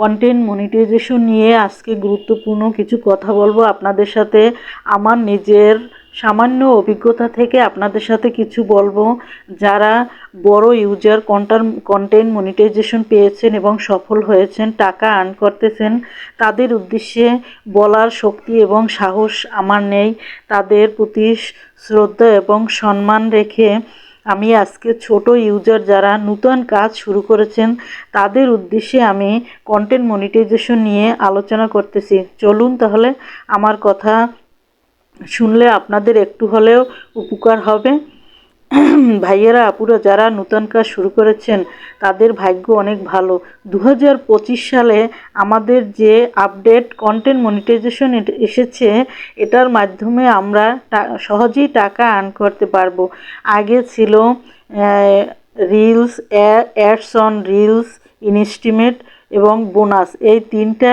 Content monetization নিয়ে আজকে গুরুত্বপূর্ণ কিছু কথা বলব আপনাদের সাথে। আমার নিজের সামান্য অভিজ্ঞতা থেকে আপনাদের সাথে কিছু বলব। যারা বড় ইউজার কন্টার কন্টেন্ট মনিটাইজেশন পেয়েছেন এবং সফল হয়েছেন, টাকা আর্ন করতেছেন, তাদের উদ্দেশ্যে বলার শক্তি এবং সাহস আমার নেই। তাদের প্রতি শ্রদ্ধা এবং সম্মান রেখে আমি আজকে ছোট ইউজার যারা নূতন কাজ শুরু করেছেন, তাদের উদ্দেশ্যে আমি কন্টেন্ট মনিটাইজেশন নিয়ে আলোচনা করতেছি। চলুন তাহলে আমার কথা শুনলে আপনাদের একটু হলেও উপকার হবে। ভাইয়েরা, আপুরা যারা নূতন কাজ শুরু করেছেন, তাদের ভাগ্য অনেক ভালো। দু হাজার পঁচিশ সালে আমাদের যে আপডেট কন্টেন্ট মনিটাইজেশন এসেছে, এটার মাধ্যমে আমরা সহজেই টাকা আর্ন করতে পারব। আগে ছিল রিলস অ্যাডস অন রিলস ইনস্টিমেট এবং বোনাস এই তিনটা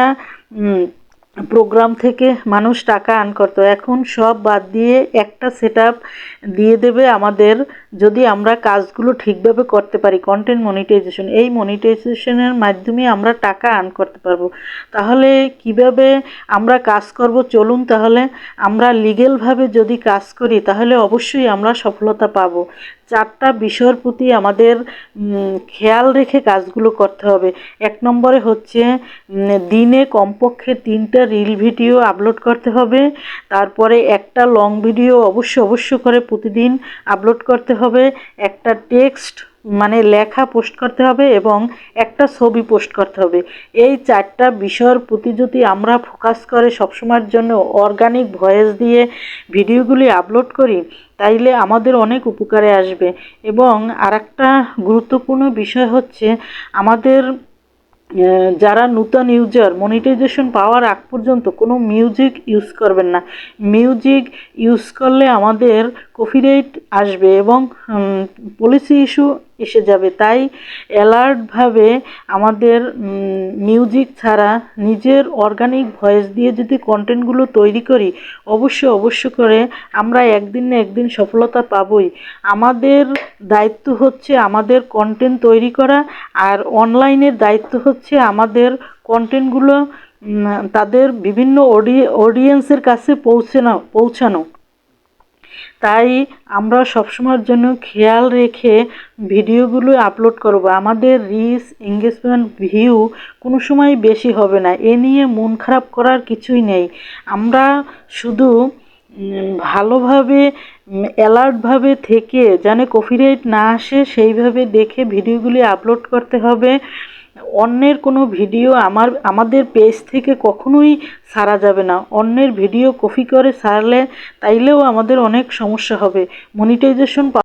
প্রোগ্রাম থেকে মানুষ টাকা আর্ন করতো। এখন সব বাদ দিয়ে একটা সেট দিয়ে দেবে আমাদের যদি আমরা কাজগুলো ঠিকভাবে করতে পারি কন্টেন্ট মনিটাইজেশন এই মনিটাইজেশনের মাধ্যমে আমরা টাকা আর্ন করতে পারব। তাহলে কীভাবে আমরা কাজ করব? চলুন তাহলে আমরা লিগেলভাবে যদি কাজ করি, তাহলে অবশ্যই আমরা সফলতা পাবো। চারটা বিষয়ের প্রতি আমাদের খেয়াল রেখে কাজগুলো করতে হবে। এক নম্বরে হচ্ছে দিনে কমপক্ষে তিনটা রিল ভিডিও আপলোড করতে হবে। তারপরে একটা লং ভিডিও অবশ্য অবশ্য করে প্রতিদিন আপলোড করতে হবে। একটা টেক্সট মানে লেখা পোস্ট করতে হবে এবং একটা ছবি পোস্ট করতে হবে। এই চারটা বিষয়ের প্রতি যদি আমরা ফোকাস করে সবসময়ের জন্য অর্গানিক ভয়েস দিয়ে ভিডিওগুলি আপলোড করি, তাইলে আমাদের অনেক উপকারে আসবে। এবং আরেকটা গুরুত্বপূর্ণ বিষয় হচ্ছে আমাদের যারা নূতন ইউজার মনিটাইজেশন পাওয়ার আগ পর্যন্ত কোনো মিউজিক ইউজ করবেন না। মিউজিক ইউজ করলে আমাদের কপিরাইট আসবে এবং পলিসি ইস্যু এসে যাবে। তাই অ্যালার্টভাবে আমাদের মিউজিক ছাড়া নিজের অর্গানিক ভয়েস দিয়ে যদি কন্টেন্টগুলো তৈরি করি অবশ্য অবশ্য করে আমরা একদিন না একদিন সফলতা পাবই। আমাদের দায়িত্ব হচ্ছে আমাদের কন্টেন্ট তৈরি করা, আর অনলাইনের দায়িত্ব হচ্ছে আমাদের কন্টেন্টগুলো তাদের বিভিন্ন অডিয়েন্সের কাছে পৌঁছানো পৌঁছানো। তাই আমরা সবসময়ের জন্য খেয়াল রেখে ভিডিওগুলো আপলোড করব। আমাদের রিচ এঙ্গেজমেন্ট ভিউ কোনো সময় বেশি হবে না। এ নিয়ে মন খারাপ করার কিছুই নেই। আমরা শুধু ভালোভাবে অ্যালার্টভাবে থেকে যেন কপিরাইট না আসে, সেইভাবে দেখে ভিডিওগুলি আপলোড করতে হবে। অন্যের কোনো ভিডিও আমার, আমাদের পেজ থেকে কখনোই সারা যাবে না। অন্যের ভিডিও কপি করে সারলে তাইলেও আমাদের অনেক সমস্যা হবে। মনিটাইজেশন